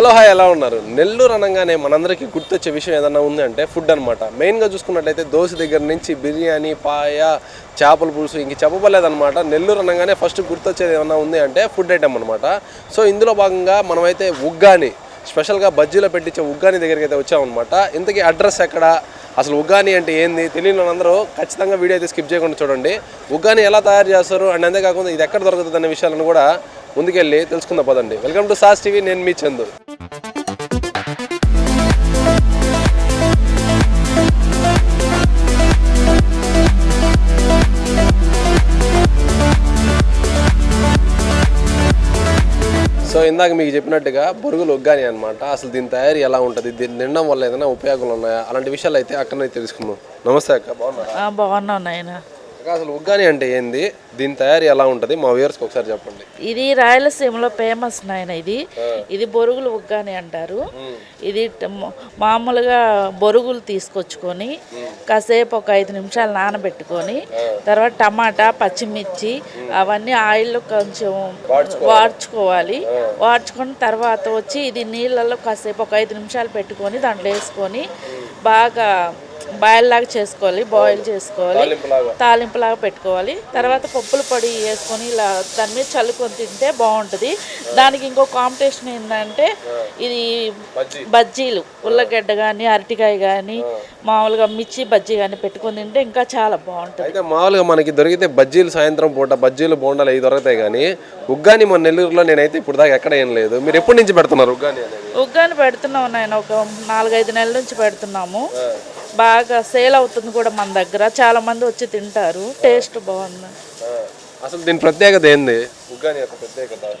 Hello hi ఎలా ఉన్నారు? నెల్లూరు అనగానే మనందరికీ గుర్తొచ్చే విషయం ఏదన్నా ఉంది అంటే ఫుడ్ అనమాట మెయిన్గా చూసుకున్నట్లయితే దోశ దగ్గర నుంచి బిర్యానీ పాయ చేపల పులుసు ఇంక చెప్పబలేదన్నమాట నెల్లూరు అనగానే ఫస్ట్ గుర్తొచ్చేది ఏమన్నా ఉంది అంటే ఫుడ్ ఐటమ్ అనమాట సో ఇందులో భాగంగా మనమైతే ఉగ్గాని స్పెషల్గా బజ్జీలో పెట్టించే ఉగ్గాని దగ్గరికి అయితే వచ్చామన్నమాట. ఇంతకీ అడ్రస్ ఎక్కడ? అసలు ఉగ్గాని అంటే ఏంది? తెలియని వాళ్ళందరూ ఖచ్చితంగా వీడియో అయితే స్కిప్ చేయకుండా చూడండి. ఉగ్గాని ఎలా తయారు చేస్తారు? అండ్ అంతేకాకుండా ఇది ఎక్కడ దొరుకుతుంది అనే విషయాలను కూడా ముందుకెళ్ళి తెలుసుకుందాం పదండి. వెల్కమ్ టు సాస్ టీవీ నేను మీ చందు. సో ఇందాక మీకు చెప్పినట్టుగా బొరుగులు ఉగ్గాని అనమాట అసలు దీని తయారీ ఎలా ఉంటుంది? దీన్ని తినడం వల్ల ఏదైనా ఉపయోగాలు ఉన్నాయా? అలాంటి విషయాలు అయితే అక్కడనే తెలుసుకుందాం. నమస్తే అక్క బాగున్నా ఆ, నాయన. అసలు ఉగ్గాని అంటే ఏంది? దీని తయారీ ఎలా ఉంటుంది? మా ఒకసారి చెప్పండి. ఇది రాయలసీమలో ఫేమస్ నాయన ఇది. ఇది బొరుగులు ఉగ్గాని అంటారు. ఇది మామూలుగా బొరుగులు తీసుకొచ్చుకొని కాసేపు ఒక ఐదు నిమిషాలు నానబెట్టుకొని తర్వాత టమాటా పచ్చిమిర్చి అవన్నీ ఆయిల్లో కొంచెం వాడ్చుకోవాలి. వాడ్చుకొని తర్వాత వచ్చి ఇది నీళ్ళల్లో కాసేపు ఒక ఐదు నిమిషాలు పెట్టుకొని దాంట్లో వేసుకొని బాగా బాయిల్ లాగా చేసుకోవాలి బాయిల్ చేసుకోవాలి. తాలింపులాగా. పెట్టుకోవాలి. తర్వాత పప్పుల పొడి వేసుకొని ఇలా దాని మీద చల్లుకొని తింటే బాగుంటుంది. దానికి ఇంకో కాంపిటీషన్ ఏంటంటే ఇది బజ్జీ. బజ్జీలు. ఉల్లగడ్డ కానీ అరటికాయ కానీ మామూలుగా మిర్చి బజ్జీ కానీ పెట్టుకొని తింటే ఇంకా చాలా బాగుంటుంది. అయితే మామూలుగా మనకి దొరికితే బజ్జీలు సాయంత్రం పూట బజ్జీలు బోండాలు అవి దొరుకుతాయి కానీ ఉగ్గాని మన నెల్లూరులో నేనైతే ఇప్పుడు దాకా ఎక్కడ ఏం లేదు. మీరు ఎప్పటి నుంచి పెడుతున్నారు ఉగ్గాని ఉగ్గాని పెడుతున్నాం నేను ఒక నాలుగైదు నెలల నుంచి పెడుతున్నాము. బాగా సేల్ అవుతుంది కూడా మన దగ్గర. చాలా మంది వచ్చి తింటారు. టేస్ట్ బాగుంది. అసలు దీని ప్రత్యేకత ఏంది? ఉగ్గాని యొక్క ప్రత్యేకత?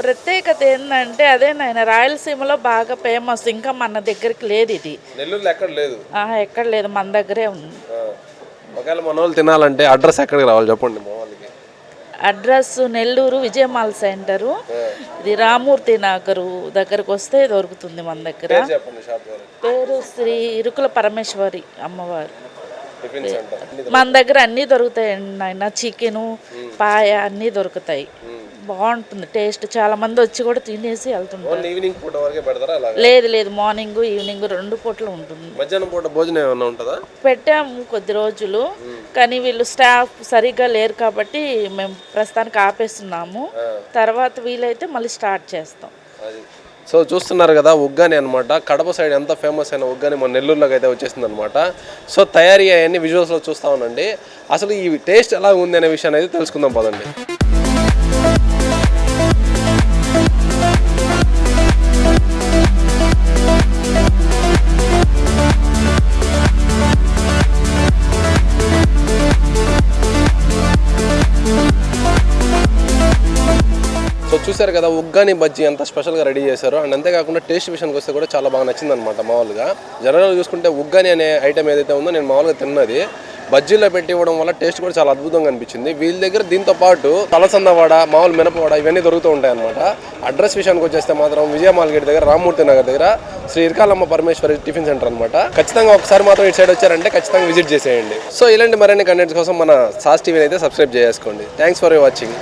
ప్రత్యేకత ఏంటంటే అదే నాయన రాయలసీమలో బాగా ఫేమస్. ఇంకా మన దగ్గరికి లేదు ఇది. నెల్లూరులో ఎక్కడ లేదు? ఎక్కడ లేదు. మన దగ్గరే ఉంది. ఒకవేళ మన వాళ్ళు తినాలంటే అడ్రస్ ఎక్కడికి రావాలి? చెప్పండి అడ్రస్ నెల్లూరు విజయమాల్ సెంటరు. ఇది రామూర్తి నగరు దగ్గరకు వస్తే దొరుకుతుంది మన దగ్గర. పేరు శ్రీ ఇరుకుల పరమేశ్వరి అమ్మవారు. మన దగ్గర అన్నీ దొరుకుతాయి నాయన. చికెను పాయ అన్నీ దొరుకుతాయి. బాగుంటుంది టేస్ట్. చాలా మంది వచ్చి కూడా తినేసి వెళ్తుంటారు. లేదు లేదు. మార్నింగ్ ఈవినింగ్ రెండు పూటలు ఉంటుంది. మధ్యాహ్నం పూట భోజనం ఏమన్నా ఉంటుందా? పెట్టాము కొద్ది రోజులు. కానీ వీళ్ళు స్టాఫ్ సరిగ్గా లేరు కాబట్టి మేము ప్రస్తుతానికి ఆపేస్తున్నాము. తర్వాత వీలైతే మళ్ళీ స్టార్ట్ చేస్తాం. సో చూస్తున్నారు కదా ఉగ్గాని అనమాట కడప సైడ్ ఎంత ఫేమస్ అయిన ఉగ్గాని మన నెల్లూరులోకి అయితే వచ్చేసింది అనమాట సో తయారీ అవన్నీ విజువల్స్లో చూస్తా ఉండండి. అసలు ఈ టేస్ట్ ఎలా ఉంది అనే విషయాన్ని అయితే తెలుసుకుందాం పదండి. చూశారు కదా ఉగ్గాని బజ్జీ అంత స్పెషల్గా రెడీ చేశారు. అండ్ అంతేకాకుండా టేస్ట్ విషయానికి వస్తే కూడా చాలా బాగా నచ్చింది అనమాట మామూలుగా. జనరల్గా చూసుకుంటే ఉగ్గాని అనే ఐటమ్ ఏదైతే ఉందో నేను మామూలుగా తిన్నది బజ్జీలో పెట్టి ఇవ్వడం వల్ల టేస్ట్ కూడా చాలా అద్భుతంగా అనిపించింది. వీళ్ళ దగ్గర దీంతో పాటు తలసంద వడ మామూలు మినపవాడ ఇవన్నీ దొరుకుతూ ఉంటాయి అనమాట అడ్రస్ విషయానికి వచ్చేస్తే మాత్రం విజయ మాల్గేట్ దగ్గర రామ్మూర్తి నగర్ దగ్గర శ్రీ ఇరకాలమ్మ పరమేశ్వరి టిఫిన్ సెంటర్ అనమాట ఖచ్చితంగా ఒకసారి మాత్రం ఇటు సైడ్ వచ్చారంటే ఖచ్చితంగా విజిట్ చేసేయండి. సో ఇలాంటి మరిన్ని కంటెంట్స్ కోసం మన సాస్ టీవీని అయితే సబ్స్క్రైబ్ చేసుకోండి. Thanks for watching